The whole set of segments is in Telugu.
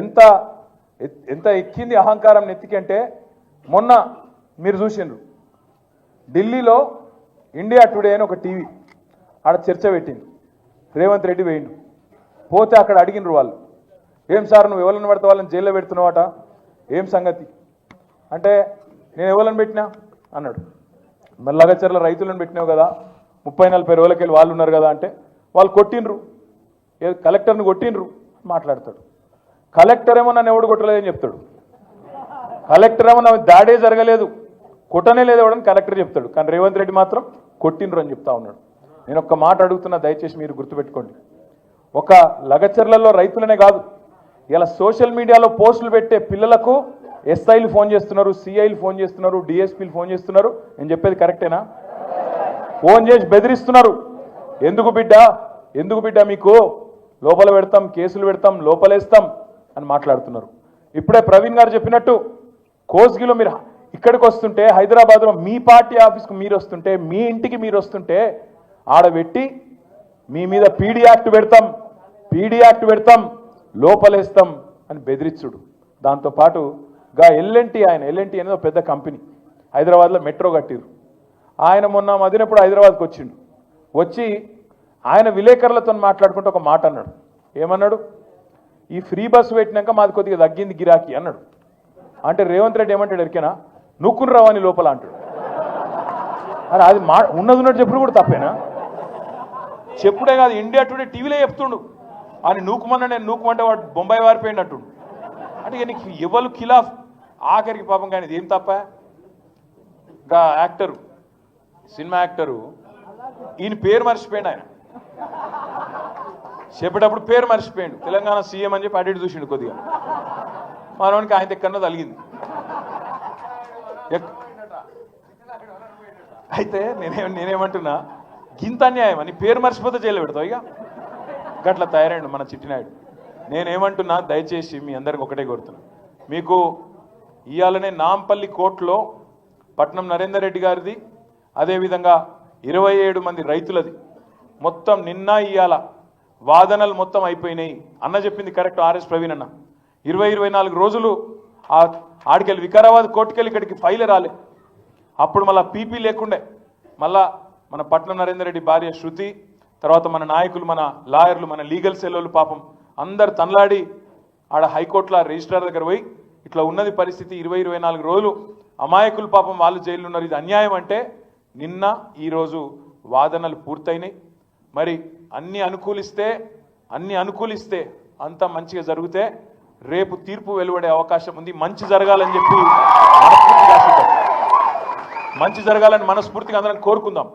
ఎంత ఎంత ఎక్కింది అహంకారం నెత్తికంటే మొన్న మీరు చూసిండ్రు. ఢిల్లీలో ఇండియా టుడే అని ఒక టీవీ ఆడ చర్చ పెట్టింది రేవంత్ రెడ్డి వేయండు. పోతే అక్కడ అడిగినరు వాళ్ళు ఏం సార్ నువ్వు ఎవరిని పడితే వాళ్ళని జైల్లో పెడుతున్నావాట? ఏం సంగతి? అంటే నేను ఎవరిని పెట్టినా? అన్నాడు. మరి లగచర్ల రైతులను పెట్టినావు కదా ముప్పై నలభై రోజులకి వాళ్ళు ఉన్నారు కదా అంటే వాళ్ళు కొట్టిండ్రు. ఏ కలెక్టర్ని కొట్టిండ్రు మాట్లాడతాడు. కలెక్టర్ ఏమో నన్ను ఎవడు కొట్టలేదని చెప్తాడు. కలెక్టర్ ఏమో నా దాడే జరగలేదు. కొట్టనే లేదు ఎవడని కలెక్టర్ చెప్తాడు. కానీ రేవంత్ రెడ్డి మాత్రం కొట్టిండ్రు అని చెప్తా ఉన్నాడు. నేను ఒక్క మాట అడుగుతున్నా దయచేసి మీరు గుర్తుపెట్టుకోండి. ఒక లగచర్లలో రైతులనే కాదు ఇలా సోషల్ మీడియాలో పోస్టులు పెట్టే పిల్లలకు ఎస్ఐలు ఫోన్ చేస్తున్నారు సిఐలు ఫోన్ చేస్తున్నారు డిఎస్పీలు ఫోన్ చేస్తున్నారు. నేను చెప్పేది కరెక్టేనా? ఫోన్ చేసి బెదిరిస్తున్నారు. ఎందుకు బిడ్డ? ఎందుకు బిడ్డ మీకు? లోపల పెడతాం కేసులు పెడతాం లోపలేస్తాం. అని మాట్లాడుతున్నారు. ఇప్పుడే ప్రవీణ్ గారు చెప్పినట్టు కోస్గిలో మీరు ఇక్కడికి వస్తుంటే హైదరాబాద్లో మీ పార్టీ ఆఫీస్కు మీరు వస్తుంటే మీ ఇంటికి మీరు వస్తుంటే ఆడబెట్టి మీ మీద పీడీ యాక్ట్ పెడతాం పీడీ యాక్ట్ పెడతాం లోపలేస్తాం అని బెదిరించుడు దాంతోపాటు గా ఎల్ఎన్టీ ఆయన ఎల్ఎన్టీ అనేది ఒక పెద్ద కంపెనీ హైదరాబాద్లో మెట్రో కట్టిరు ఆయన మొన్న మదినప్పుడు హైదరాబాద్కి వచ్చిండు. వచ్చి ఆయన విలేకరులతో మాట్లాడుకుంటూ ఒక మాట అన్నాడు. ఏమన్నాడు? ఈ ఫ్రీ బస్సు పెట్టినాక మాది కొద్దిగా తగ్గింది గిరాకీ అన్నాడు. అంటే రేవంత్ రెడ్డి ఏమంటాడు ఎరికేనా? నుక్కుని రావని లోపల అంటాడు. అరే అది మా ఉన్నది ఉన్నట్టు చెప్పుడు కూడా తప్పేనా? చెప్పుడే కాదు ఇండియా టుడే టీవీలో చెప్తుండు. అని నూకుమన్నా నేను నూకుమంటే వాడు బొంబాయి వారిపోయినట్టు అంటే నీకు ఎవరు ఖిలాఫ్ ఆఖరికి పాపం కానీ ఏం తప్ప? ఇంకా యాక్టరు సినిమా యాక్టరు ఈయన పేరు మర్చిపోయాడు ఆయన. చెప్పేటప్పుడు పేరు మర్చిపోయాడు. తెలంగాణ సీఎం అని చెప్పి అడిగి చూసిండు కొద్దిగా. మనవానికి ఆయన ఎక్కడో తలిగింది అయితే నేనే నేనేమంటున్నా గింత అన్యాయం అని పేరు మర్చిపోతే జైలు పెడతావు ఇక. గట్ల తయారైండు మన చిట్టినాయుడు. నేనేమంటున్నా దయచేసి మీ అందరికి ఒకటే కోరుతున్నా. మీకు ఇవాళనే నాంపల్లి కోర్టులో పట్నం నరేందర్ రెడ్డి గారిది అదేవిధంగా ఇరవై ఏడు మంది రైతులది. మొత్తం నిన్న ఇవాళ వాదనలు మొత్తం అయిపోయినాయి. అన్న చెప్పింది కరెక్ట్ ఆర్ఎస్ ప్రవీణ్ అన్న. ఇరవై ఇరవై నాలుగు రోజులు ఆ ఆడికెళ్ళి వికారాబాద్ కోర్టుకెళ్ళి ఇక్కడికి ఫైల్ రాలే. అప్పుడు మళ్ళా పీపీ లేకుండే. మళ్ళా మన పట్నం నరేందర్ రెడ్డి భార్య శృతి తర్వాత మన నాయకులు మన లాయర్లు మన లీగల్ సెల్లోలు పాపం అందరు తనలాడి ఆడ హైకోర్టులో రిజిస్ట్రార్ దగ్గర పోయి ఇట్లా ఉన్నది పరిస్థితి ఇరవై ఇరవై నాలుగు రోజులు. అమాయకులు పాపం వాళ్ళు జైల్లో ఉన్నారు. ఇది అన్యాయం అంటే నిన్న ఈరోజు వాదనలు పూర్తయినాయి. మరి అన్ని అనుకూలిస్తే అన్ని అనుకూలిస్తే అంత మంచిగా జరిగితే రేపు తీర్పు వెలువడే అవకాశం ఉంది. మంచి జరగాలని చెప్పి మంచి జరగాలని మనస్ఫూర్తిగా అందరం కోరుకుందాం.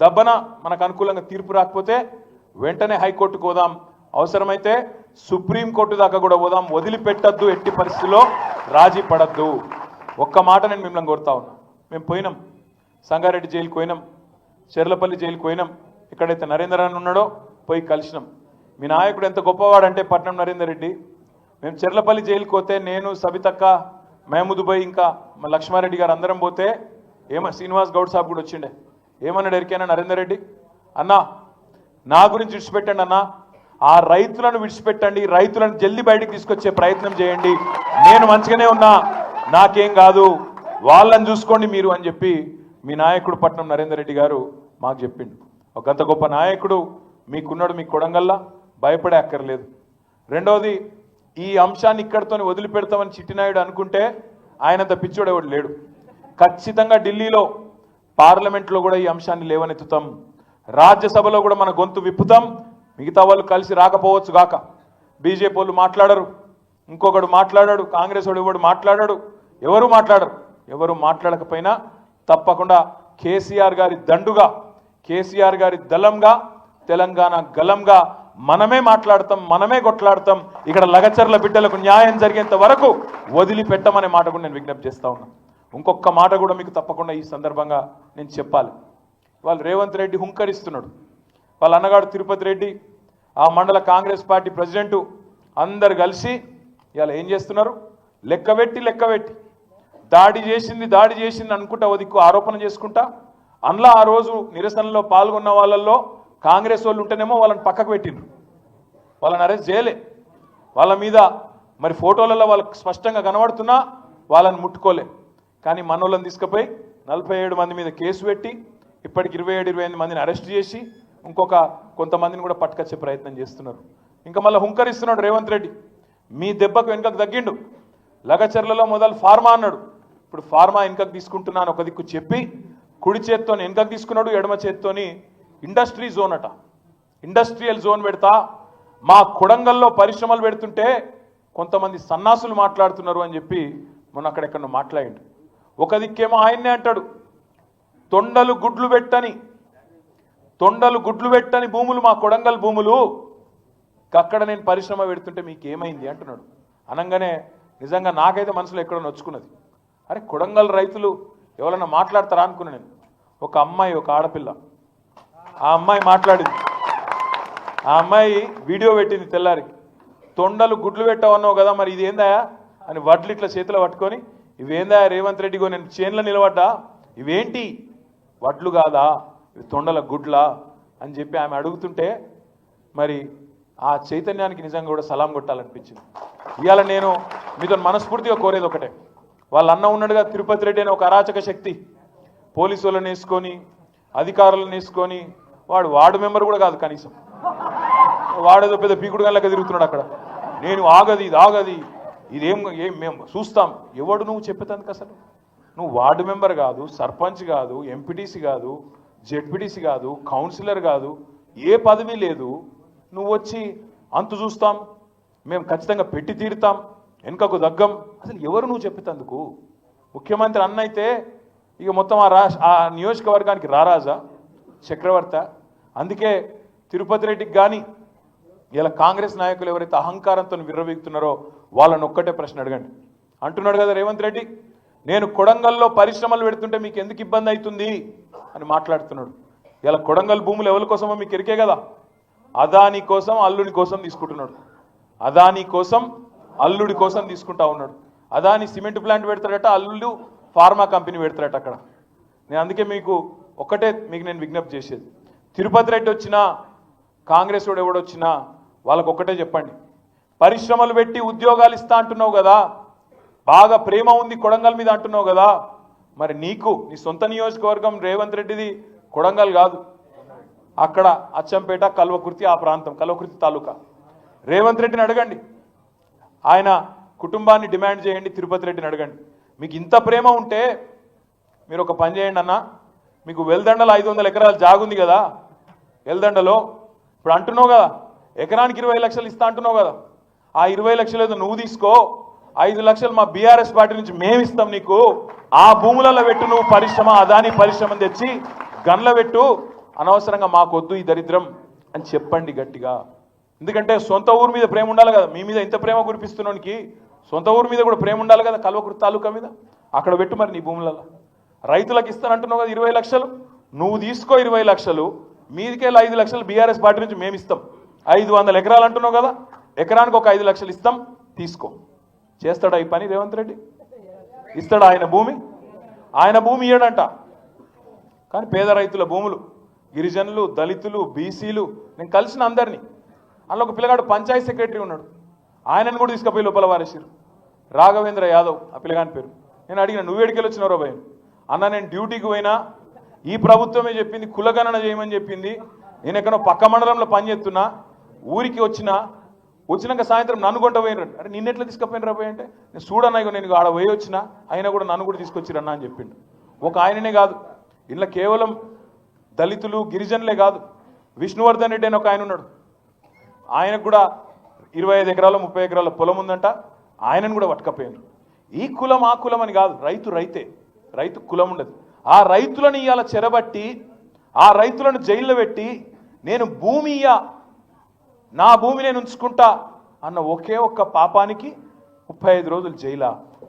దబ్బన మనకు అనుకూలంగా తీర్పు రాకపోతే వెంటనే హైకోర్టుకు పోదాం. అవసరమైతే సుప్రీంకోర్టు దాకా కూడా పోదాం. వదిలిపెట్టద్దు ఎట్టి పరిస్థితుల్లో. రాజీ పడద్దు. ఒక్క మాట నేను మిమ్మల్ని కోరుతా ఉన్నా. మేము పోయినాం. సంగారెడ్డి జైలుకి పోయినాం. చెర్లపల్లి జైలుకి పోయినాం. ఎక్కడైతే నరేందర్ అని ఉన్నాడో పోయి కలిసినాం. మీ నాయకుడు ఎంత గొప్పవాడంటే పట్నం నరేందర్ రెడ్డి. మేము చెర్లపల్లి జైలుకి పోతే నేను సబితక్క మహమూద్ ఇంకా మా లక్ష్మారెడ్డి గారు అందరం పోతే ఏమ శ్రీనివాస్ గౌడ్ సాబ్ కూడా వచ్చిండే. ఏమన్నాడు ఎరికైనా నరేందర్ రెడ్డి? అన్నా నా గురించి విడిచిపెట్టండి అన్నా. ఆ రైతులను విడిచిపెట్టండి. రైతులను జల్దీ బయటకు తీసుకొచ్చే ప్రయత్నం చేయండి. నేను మంచిగానే ఉన్నా. నాకేం కాదు. వాళ్ళని చూసుకోండి మీరు అని చెప్పి మీ నాయకుడు పట్నం నరేందర్ రెడ్డి గారు మాకు చెప్పిండు. ఒక అంత గొప్ప నాయకుడు మీకున్నాడు మీ కొడంగల్లా భయపడే అక్కర్లేదు. రెండవది ఈ అంశాన్ని ఇక్కడితో వదిలిపెడతామని చిట్టినాయుడు అనుకుంటే ఆయనంత పిచ్చోడు ఎవడు లేడు. ఖచ్చితంగా ఢిల్లీలో పార్లమెంట్లో కూడా ఈ అంశాన్ని లేవనెత్తుతాం. రాజ్యసభలో కూడా మన గొంతు విప్పుతాం. మిగతా వాళ్ళు కలిసి రాకపోవచ్చు గాక. బీజేపీ వాళ్ళు మాట్లాడరు. ఇంకొకడు మాట్లాడాడు కాంగ్రెస్ వాడు ఎవడు మాట్లాడాడు? ఎవరు మాట్లాడరు. ఎవరు మాట్లాడకపోయినా తప్పకుండా కేసీఆర్ గారి దండుగా కేసీఆర్ గారి దళంగా తెలంగాణ గలంగా మనమే మాట్లాడతాం మనమే కొట్లాడతాం. ఇక్కడ లగచర్ల బిడ్డలకు న్యాయం జరిగేంత వరకు వదిలిపెట్టమనే మాట కూడా నేను విజ్ఞప్తి చేస్తా ఉన్నా. ఇంకొక మాట కూడా మీకు తప్పకుండా ఈ సందర్భంగా నేను చెప్పాలి. వాళ్ళు రేవంత్ రెడ్డి హుంకరిస్తున్నాడు. వాళ్ళ అన్నగాడు తిరుపతి రెడ్డి ఆ మండల కాంగ్రెస్ పార్టీ ప్రెసిడెంటు అందరు కలిసి ఇవాళ ఏం చేస్తున్నారు? లెక్కబెట్టి లెక్కబెట్టి దాడి చేసింది దాడి చేసింది అనుకుంటా ఓ దిక్కు ఆరోపణ చేసుకుంటా? అందులో ఆ రోజు నిరసనలో పాల్గొన్న వాళ్ళల్లో కాంగ్రెస్ వాళ్ళు ఉంటేనేమో వాళ్ళని పక్కకు పెట్టిండ్రు. వాళ్ళని అరెస్ట్ చేయలే. వాళ్ళ మీద మరి ఫోటోలలో వాళ్ళకి స్పష్టంగా కనబడుతున్నా వాళ్ళని ముట్టుకోలే. కానీ మనోళ్ళని తీసుకుపోయి నలభై ఏడు మంది మీద కేసు పెట్టి ఇప్పటికి ఇరవై ఏడు ఇరవై ఎనిమిది మందిని అరెస్ట్ చేసి ఇంకొక కొంతమందిని కూడా పట్టుకొచ్చే ప్రయత్నం చేస్తున్నారు. ఇంకా మళ్ళీ హుంకరిస్తున్నాడు రేవంత్ రెడ్డి. మీ దెబ్బకు వెనుకకు తగ్గిండు. లగచర్లలో మొదలు ఫార్మా అన్నాడు. ఇప్పుడు ఫార్మా వెనుకకు తీసుకుంటున్నాను ఒక దిక్కు చెప్పి కుడి చేత్తోని వెనుకకు తీసుకున్నాడు? ఎడమ చేత్తోని ఇండస్ట్రీ జోన్ అట. ఇండస్ట్రియల్ జోన్ పెడతా. మా కొడంగల్లో పరిశ్రమలు పెడుతుంటే కొంతమంది సన్నాసులు మాట్లాడుతున్నారు అని చెప్పి మొన్న అక్కడెక్కడ మాట్లాడిండు. ఒక దిక్కేమో ఆయన్నే అంటాడు. తొండలు గుడ్లు పెట్టని తొండలు గుడ్లు పెట్టని భూములు మా కొడంగల్ భూములు. అక్కడ నేను పరిశ్రమ పెడుతుంటే మీకు ఏమైంది అంటున్నాడు. అనగానే నిజంగా నాకైతే మనసులో ఎక్కడో నొచ్చుకున్నది. అరే కొడంగల్ రైతులు ఎవరైనా మాట్లాడతారా అనుకున్నా నేను. ఒక అమ్మాయి ఒక ఆడపిల్ల. ఆ అమ్మాయి మాట్లాడింది. ఆ అమ్మాయి వీడియో పెట్టింది తెల్లారి. తొండలు గుడ్లు పెట్టవన్నావు కదా మరి ఇదేందా అని వడ్లు ఇట్లా చేతిలో పట్టుకొని ఇవేందా రేవంత్ రెడ్డిగో నేను చేన్లో నిలబడ్డా? ఇవేంటి? వడ్లు కాదా? ఇవి తొండల గుడ్లా? అని చెప్పి ఆమె అడుగుతుంటే మరి ఆ చైతన్యానికి నిజంగా కూడా సలాం కొట్టాలనిపించింది. ఇవాళ నేను మీతో మనస్ఫూర్తిగా కోరేది ఒకటే. వాళ్ళ అన్న ఉన్నాడుగా తిరుపతి రెడ్డి అనే ఒక అరాచక శక్తి. పోలీసులను వేసుకొని అధికారులను వేసుకొని వాడు వార్డు మెంబర్ కూడా కాదు కనీసం. వాడేదో పెద్ద పీకుడు గల్లక తిరుగుతున్నాడు అక్కడ. నేను ఆగది ఇది ఆగది. ఇదేం ఏం మేము చూస్తాం. ఎవడు నువ్వు చెప్పేతందుకు అసలు? నువ్వు వార్డు మెంబర్ కాదు సర్పంచ్ కాదు ఎంపీటీసీ కాదు జెడ్పీటీసీ కాదు కౌన్సిలర్ కాదు ఏ పదవి లేదు. నువ్వు వచ్చి అంతు చూస్తాం. మేము ఖచ్చితంగా పెట్టి తీరుతాం. వెనుకకు దగ్గం. అసలు ఎవరు నువ్వు చెప్పేతందుకు ముఖ్యమంత్రి అన్న అయితే ఇక మొత్తం ఆ రాష్ట్ర ఆ నియోజకవర్గానికి రారాజా చక్రవర్త. అందుకే తిరుపతి రెడ్డికి కానీ ఇలా కాంగ్రెస్ నాయకులు ఎవరైతే అహంకారంతో విర్రవీగుతున్నారో వాళ్ళని ఒక్కటే ప్రశ్న అడగండి. అంటున్నాడు కదా రేవంత్ రెడ్డి నేను కొడంగల్లో పరిశ్రమలు పెడుతుంటే మీకు ఎందుకు ఇబ్బంది అవుతుంది? అని మాట్లాడుతున్నాడు. ఇలా కొడంగల్ భూములు ఎవరి కోసమో మీకు ఎరికే కదా. అదాని కోసం అల్లుడి కోసం తీసుకుంటున్నాడు. అదాని కోసం అల్లుడి కోసం తీసుకుంటా ఉన్నాడు. అదాని సిమెంట్ ప్లాంట్ పెడతాడట అల్లుడు ఫార్మా కంపెనీ పెడతాడట అక్కడ. నేను అందుకే మీకు ఒక్కటే మీకు నేను విజ్ఞప్తి చేసేది. తిరుపతి రెడ్డి వచ్చినా కాంగ్రెస్ వాడు ఎవడొచ్చినా వాళ్ళకు ఒక్కటే చెప్పండి. పరిశ్రమలు పెట్టి ఉద్యోగాలు ఇస్తా అంటున్నావు కదా బాగా ప్రేమ ఉంది కొడంగల్ మీద అంటున్నావు కదా మరి నీకు నీ సొంత నియోజకవర్గం రేవంత్ రెడ్డిది కొడంగల్ కాదు. అక్కడ అచ్చంపేట కల్వకుర్తి ఆ ప్రాంతం కల్వకుర్తి తాలూకా. రేవంత్ రెడ్డిని అడగండి. ఆయన కుటుంబాన్ని డిమాండ్ చేయండి తిరుపతి రెడ్డిని అడగండి. మీకు ఇంత ప్రేమ ఉంటే మీరు ఒక పని చేయండి అన్న. మీకు వెల్దండలో ఐదు వందల ఎకరాలు జాగుంది కదా. వెల్దండలో ఇప్పుడు అంటున్నావు కదా ఎకరానికి ఇరవై లక్షలు ఇస్తా అంటున్నావు కదా. ఆ ఇరవై లక్షలు ఏదో నువ్వు తీసుకో ఐదు లక్షలు మా బీఆర్ఎస్ పార్టీ నుంచి మేము ఇస్తాం నీకు. ఆ భూములలో పెట్టు నువ్వు పరిశ్రమ అదాని పరిశ్రమ తెచ్చి గన్ల పెట్టు. అనవసరంగా మాకొద్దు ఈ దరిద్రం అని చెప్పండి గట్టిగా. ఎందుకంటే సొంత ఊరు మీద ప్రేమ ఉండాలి కదా. మీ మీద ఇంత ప్రేమ కురిపిస్తున్నోనికి సొంత ఊరు మీద కూడా ప్రేమ ఉండాలి కదా కల్వకుర్తి తాలూకా మీద? అక్కడ పెట్టు మరి నీ భూములలో రైతులకు ఇస్తానంటున్నావు కదా ఇరవై లక్షలు. నువ్వు తీసుకో ఇరవై లక్షలు. మీదికెళ్ళి ఐదు లక్షలు బీఆర్ఎస్ పార్టీ నుంచి మేము ఇస్తాం. ఐదు వందల ఎకరాలు అంటున్నావు కదా. ఎకరానికి ఒక ఐదు లక్షలు ఇస్తాం. తీసుకో. చేస్తాడా ఈ పని రేవంత్ రెడ్డి? ఇస్తాడా ఆయన భూమి? ఆయన భూమి ఇయ్యడంట. కానీ పేద రైతుల భూములు గిరిజనులు దళితులు బీసీలు నేను కలిసిన అందరినీ అందులో ఒక పిల్లగాడు పంచాయత్ సెక్రటరీ ఉన్నాడు. ఆయనను కూడా తీసుకుపోయి లోపల వారేసారు రాఘవేంద్ర యాదవ్ ఆ పిల్లగాని పేరు. నేను అడిగిన నువ్వు ఎడికెళ్ళి వచ్చినారో భయం అన్న నేను డ్యూటీకి పోయినా ఈ ప్రభుత్వమే చెప్పింది కులగణన చేయమని చెప్పింది. నేను ఎక్కడో పక్క మండలంలో పనిచేస్తున్నా ఊరికి వచ్చిన వచ్చినాక సాయంత్రం నన్ను కొంట పోయినారు అరే నిన్నెట్లా తీసుకుపోయినరా పోయి అంటే? నేను చూడన్నా నేను ఆడ పోయి వచ్చిన అయినా కూడా నన్ను కూడా తీసుకొచ్చిరన్నా అని చెప్పిండు. ఒక ఆయననే కాదు. ఇలా కేవలం దళితులు గిరిజనులే కాదు. విష్ణువర్ధన్ రెడ్డి అని ఒక ఆయన ఉన్నాడు. ఆయనకు కూడా ఇరవై ఐదు ఎకరాలు ముప్పై ఎకరాల పొలం ఉందంట. ఆయనను కూడా పట్టుకపోయారు ఈ కులం ఆ కులం అని కాదు రైతు రైతే. రైతు కులం ఉండదు. ఆ రైతులను ఇవాళ చెరబట్టి ఆ రైతులను జైల్లో పెట్టి నేను భూమి ఇయ్య నా భూమి నేను ఉంచుకుంటా అన్న ఒకే ఒక్క పాపానికి ముప్పై ఐదు రోజులు జైలా.